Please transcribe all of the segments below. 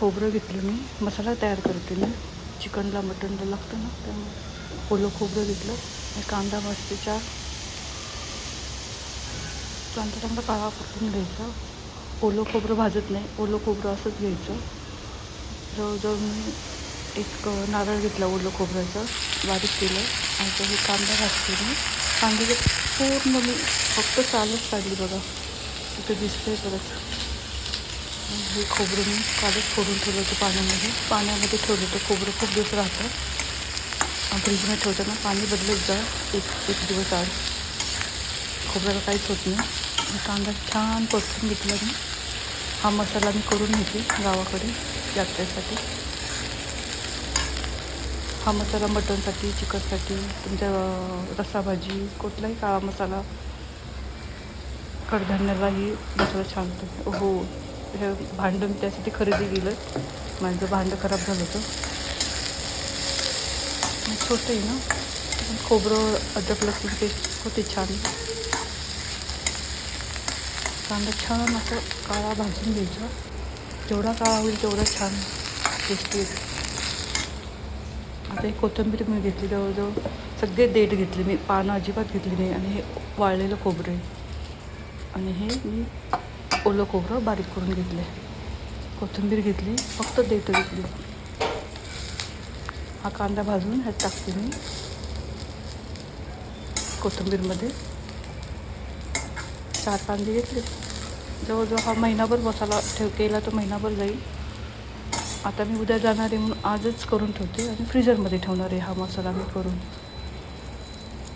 खोबरं घेतलं मी. मसाला तयार करते मी. चिकनला मटनला लागतं ना त्यामुळे. ओलं खोबरं घेतलं. आणि कांदा भाजते चार. कांदा चांगला काळा परतून घ्यायचा. ओलं खोबरं भाजत नाही. ओलं खोबरं असंच घ्यायचं. जवळजवळ मी एक नारळ घेतला ओलं खोबऱ्याचं. बारीक केलं. आणि तो हे कांदा भाजते मी. कांद्याचं पूर्ण मी फक्त चालच काढली बघा. तिथे दिसतंय परत हे खोबरं मी कालच फोडून ठेवलं होतं पाण्यामध्ये. पाण्यामध्ये ठेवलं होतं खोबरं खूप दिवस राहतं. आणि फ्रीजमध्ये ठेवताना पाणी बदलत जा. एक एक दिवस आड. खोबऱ्याला काहीच होत नाही. कांदा छान परतून घेतला मी. हा मसाला मी करून घेते गावाकडे यात्रेसाठी. हा मसाला मटनसाठी चिकनसाठी तुमच्या रसाभाजी कुठलाही काळा मसाला. कडधान्यालाही मसाला छान होतो. हो. हे भांडं मी त्यासाठी खरेदी केलं. माझं भांडं खराब झालं होतं. छोटं आहे ना खोबरं अद्रक लसूण पेस्ट होते छान. कांदा छान असं काळा भाजून घ्यायचा. जेवढा काळा होईल तेवढा छान टेस्टी आता हे कोथिंबीर मी घेतली जवळजवळ सगळे देठ घेतले मी पानं अजिबात घेतली नाही आणि हे वाळलेलं खोबरं आहे. आणि हे मी ओलं खोबरं बारीक करून घेतले. कोथिंबीर घेतली फक्त देठ घेतली. हा कांदा भाजून ह्यात टाकते मी. कोथिंबीरमध्ये चार कांदे घेतले. जवळजवळ हा महिनाभर मसाला ठेव केला तर महिनाभर जाईल. आता मी उद्या जाणार आहे म्हणून आजच करून ठेवते आणि फ्रीजरमध्ये ठेवणार आहे हा मसाला मी करून.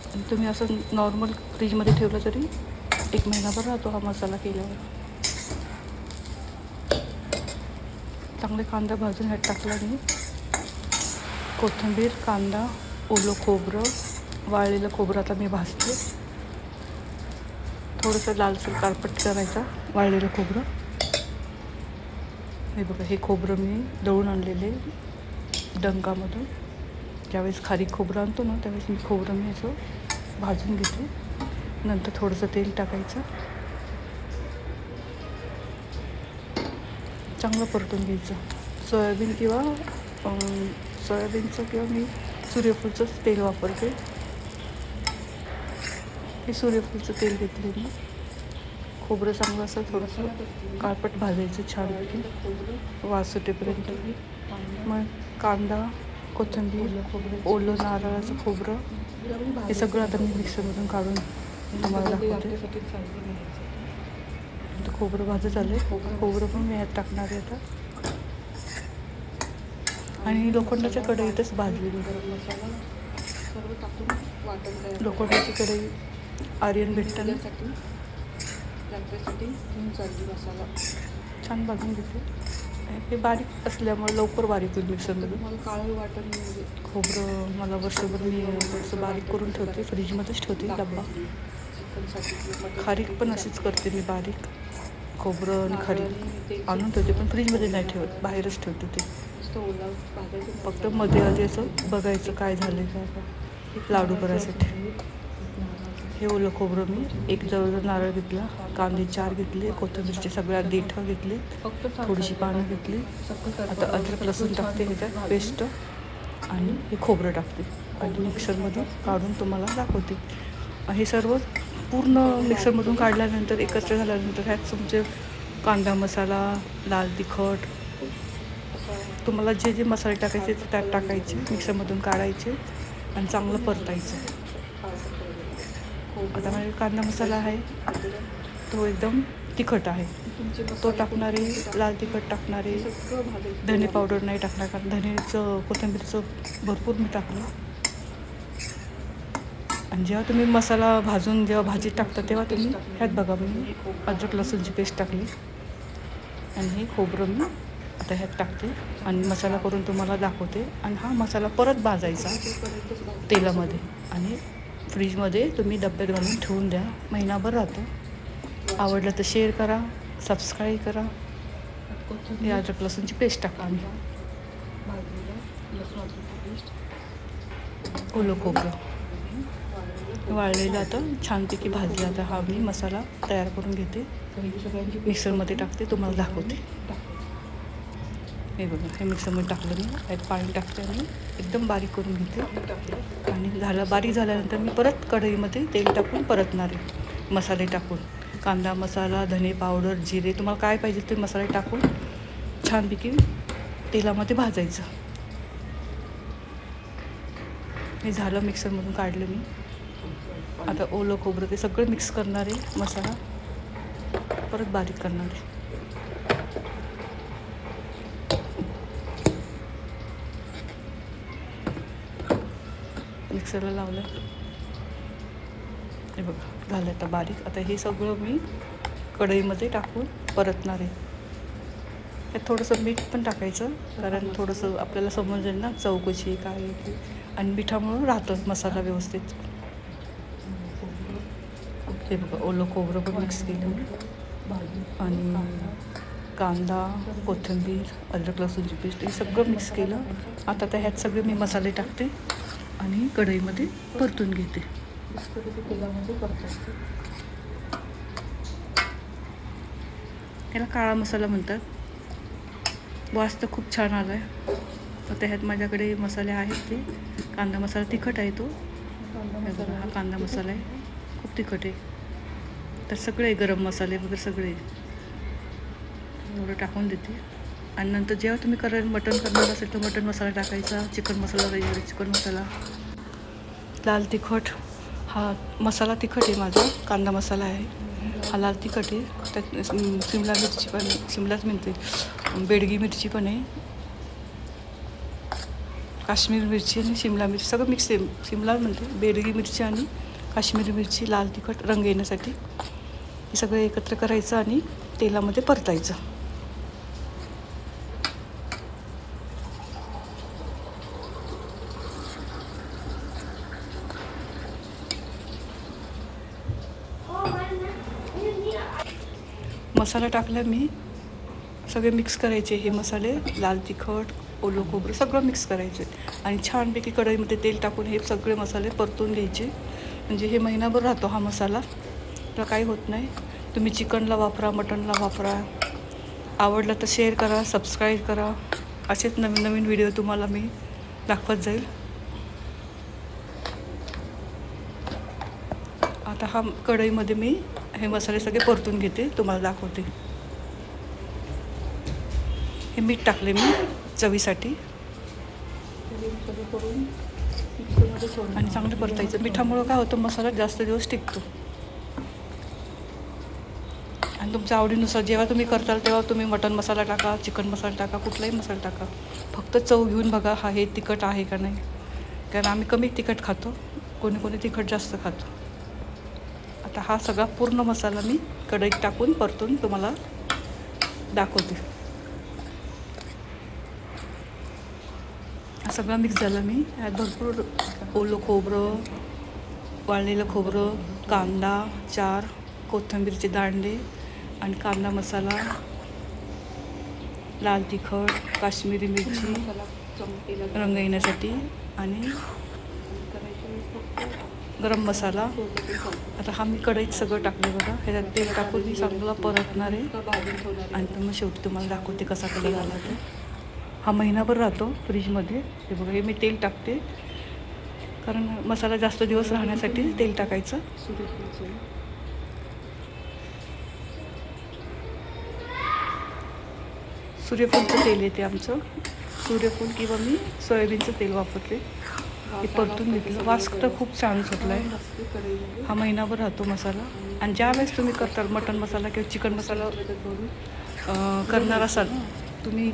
आणि तुम्ही असं नॉर्मल फ्रीजमध्ये ठेवलं तरी एक महिनाभर राहतो हा मसाला केल्यावर. चांगले कांदा भाजून ह्यात टाकला मी. कोथिंबीर कांदा ओलं खोबरं वाळलेलं खोबरं आता मी भाजते. थोडंसं लालसर कारपट करायचा वाळलेलं खोबरं. हे बघा हे खोबरं मी दळून आणलेले डंकामधून. ज्यावेळेस खारीक खोबरं आणतो ना त्यावेळेस मी खोबरं मी असं भाजून घेते. नंतर थोडंसं तेल टाकायचं. चांगलं परतून घ्यायचं. सोयाबीन किंवा सोयाबीनचं किंवा मी सूर्यफूलचंच तेल वापरते. हे सूर्यफूलचं तेल घेतले मी खोबरं चांगलं असं थोडंसं काळपट भाजायचं छान वास सुटेपर्यंत मग कांदा कोथिंबीर ओलं नारळाचं खोबरं हे सगळं आता मी मिक्सरमधून काढून तुम्हाला दाखवते. आता खोबरं भाजत आलं खोबरं पण मी यात टाकणार आहे आता. आणि लोखंडाच्या कढईतच भाजलेली. सर्व टाकून वाटण लोखंडाची कढई आर्यन भेटतं त्यासाठी मसाला छान भाजून घेते. हे बारीक असल्यामुळे लवकर बारीक होईल मिक्सरमध्ये. मला काळं वाटण खोबरं मला वर्षभर मी थोडंसं बारीक करून ठेवते. फ्रीजमध्येच ठेवते डब्बा. खारीक पण अशीच करते मी बारीक. खोबरं आणि खारीक आणून ठेवते पण फ्रीजमध्ये नाही ठेवत. बाहेरच ठेवते ते. फक्त मध्ये आधी असं बघायचं काय झालं काय लाडू करायसाठी. हे ओलं खोबरं मी एक जवळजवळ नारळ घेतला कांदे चार घेतले कोथिंबीरचे सगळ्या देठं घेतले थोडीशी पानं घेतली. आता अद्रक लसूण टाकते ह्याच्यात पेस्ट आणि हे खोबरं टाकते. आणि मिक्सरमधून काढून तुम्हाला दाखवते. हे सर्व पूर्ण मिक्सरमधून काढल्यानंतर एकत्र झाल्यानंतर ह्यात तुमचे कांदा मसाला लाल तिखट तुम्हाला जे जे मसाले टाकायचे ते त्यात टाकायचे मिक्सरमधून काढायचे आणि चांगलं परतायचं. आता माझे कांदा मसाला आहे. तो एकदम तिखट आहे. तुमचे तो टाकणारे लाल तिखट टाकणारे धने पावडर नाही टाकणार कारण धनेचं कोथिंबीरचं भरपूर मी टाकलं. आणि जेव्हा तुम्ही मसाला भाजून जेव्हा भाजीत टाकता तेव्हा तुम्ही ह्यात बघा मी अद्रक लसूणची पेस्ट टाकली आणि हे खोबरं मी आता ह्यात टाकते आणि मसाला करून तुम्हाला दाखवते. आणि हा मसाला परत भाजायचा. तेलामध्ये. आणि फ्रीजमध्ये तुम्ही डब्यात घालून ठेवून द्या. महिनाभर राहतो. आवडलं तर शेअर करा सबस्क्राईब करा. हे अद्रक लसूणची पेस्ट टाका पेस्ट. ओलं खोबरं. वाळलेलं आता छानपैकी भाजी आता हा मी मसाला तयार करून घेते. मिक्सरमध्ये टाकते. तुम्हाला दाखवते. हे बघा हे मिक्सरमध्ये टाकलं मी. त्यात पाणी टाकते आणि एकदम बारीक करून घेते. आणि झालं बारीक झाल्यानंतर मी परत कढईमध्ये तेल टाकून परतणार आहे. मसाले टाकून. कांदा मसाला धने पावडर जिरे तुम्हाला काय पाहिजे ते मसाले टाकून छानपैकी तेलामध्ये भाजायचं. हे झालं मिक्सरमधून काढलं मी. आता ओलं खोबरं ते सगळं मिक्स करणार आहे मसाला. परत बारीक करणार आहे. मिक्सरला लावलं हे बघा झालं आता बारीक. आता हे सगळं मी कढईमध्ये टाकून परतणार आहे. त्यात थोडंसं मीठ पण टाकायचं कारण थोडंसं आपल्याला समजेल ना चौकशी काय ते. आणि मिठामुळं राहतं मसाला व्यवस्थित. हे बघा ओलं खोबरं पण मिक्स केलं. आणि कांदा कोथिंबीर अद्रक लसूणची पेस्ट हे सगळं मिक्स केलं. आता त्या ह्यात सगळे मी मसाले टाकते आणि कढईमध्ये परतून घेते. त्याला काळा मसाला म्हणतात. वास तर खूप छान आला आहे आता ह्यात माझ्याकडे मसाले आहेत ते. कांदा मसाला तिखट आहे तो. हा कांदा मसाला आहे. खूप तिखट आहे. तर सगळे गरम मसाले वगैरे सगळे एवढं टाकून देते. आणि नंतर जेव्हा तुम्ही कराल मटण करणार असेल तर मटण मसाला टाकायचा चिकन मसाला वगैरे चिकन मसाला. लाल तिखट हा मसाला तिखट आहे माझा कांदा मसाला आहे. हा लाल तिखट आहे. त्यात शिमला मिरची पण आहे शिमलाच म्हणते. बेडगी मिरची पण आहे. काश्मीर मिरची आणि शिमला मिरची सगळं मिक्स आहे. शिमला म्हणते बेडगी मिरची आणि काश्मीरी मिरची लाल तिखट रंग येण्यासाठी. हे सगळं एकत्र करायचं आणि तेलामध्ये परतायचं. मसाला टाकला मी. सगळे मिक्स करायचे. हे मसाले लाल तिखट ओलं खोबरं सगळं मिक्स करायचे. आणि छानपैकी कढईमध्ये तेल टाकून हे सगळे मसाले परतून घ्यायचे. म्हणजे हे महिनाभर राहतो हा मसाला. तर काही होत नाही. तुम्ही चिकनला वापरा मटनला वापरा. आवडलं तर शेअर करा सबस्क्राईब करा. असेच नवीन नवीन व्हिडिओ तुम्हाला मी दाखवत जाईल. आता हा कढईमध्ये मी हे मसाले सगळे परतून घेते तुम्हाला दाखवते. हे मीठ टाकले मी चवीसाठी. करून आणि चांगलं परतायचं. मिठामुळं काय होतं मसाला जास्त दिवस टिकतो. आणि तुमच्या आवडीनुसार जेव्हा तुम्ही करताल तेव्हा तुम्ही मटन मसाला टाका चिकन मसाला टाका कुठलाही मसाला टाका. फक्त चव घेऊन बघा हा हे तिखट आहे का नाही. कारण आम्ही कमी तिखट खातो कोणी कोणी तिखट जास्त खातो. आता हा सगळा पूर्ण मसाला मी कढईत टाकून परतून तुम्हाला दाखवते. हा सगळा मिक्स झाला मी. यात भरपूर ओलं खोबरं वाळलेलं खोबरं कांदा चार कोथिंबीरचे दांडे आणि कांदा मसाला लाल तिखट काश्मीरी मिरची रंग येण्यासाठी आणि गरम मसाला. आता हा मी कढईत सगळं टाकलं बघा. ह्याच्यात तेल टाकून मी चांगला परतणार आहे. आणि तर मग शेवटी तुम्हाला दाखवते कसा कलर आला तो. हा महिनाभर राहतो फ्रीजमध्ये. हे बघा हे मी तेल टाकते. कारण मसाला जास्त दिवस राहण्यासाठी तेल टाकायचं. सूर्यफूलचं तेल येते आमचं. सूर्यफूल किंवा मी सोयाबीनचं तेल वापरते. हे परतून घेतलं वास तर खूप छान सुटला आहे हा महिनाभर राहतो मसाला. आणि ज्यावेळेस तुम्ही करताल मटन मसाला किंवा चिकन मसाला करणार असाल तुम्ही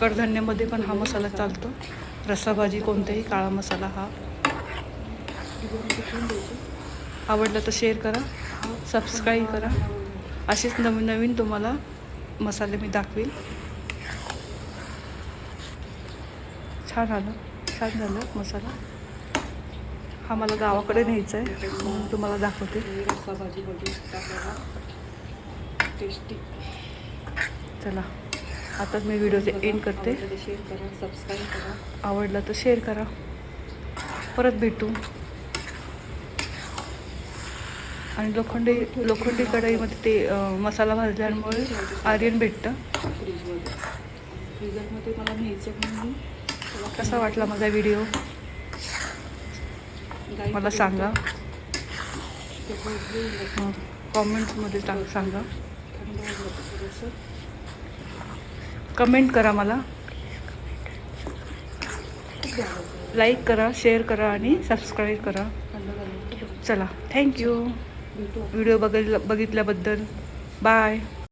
कडधान्यामध्ये पण हा मसाला चालतो. रस्साभाजी कोणताही काळा मसाला हा. आवडलं तर शेअर करा. सबस्क्राईब करा. असेच नवीन नवीन तुम्हाला मसाले मी दाखवेल. छान आलं. छान झालं मसाला. हा मला गावाकडे न्यायचा आहे म्हणून तुम्हाला दाखवते. रस्सा टेस्टी चला आता मी व्हिडिओचे एंड करते. शेअर करा सबस्क्राईब करा. आवडलं तर शेअर करा. परत भेटू. आणि लोखंडी लोखंडी कढईमध्ये ते मसाला भाजल्यामुळे आर्यन भेटतं. फ्रीजमध्ये फ्रीजरमध्ये मला न्यायचं म्हणून. कसा वाटला माझा व्हिडिओ? मला सांगा. कॉमेंट्समध्ये टाक सांगा. कमेंट करा मला. लाईक करा शेअर करा आणि सबस्क्राईब करा. चला थँक्यू. व्हिडिओ बघितला बघितल्याबद्दल. बाय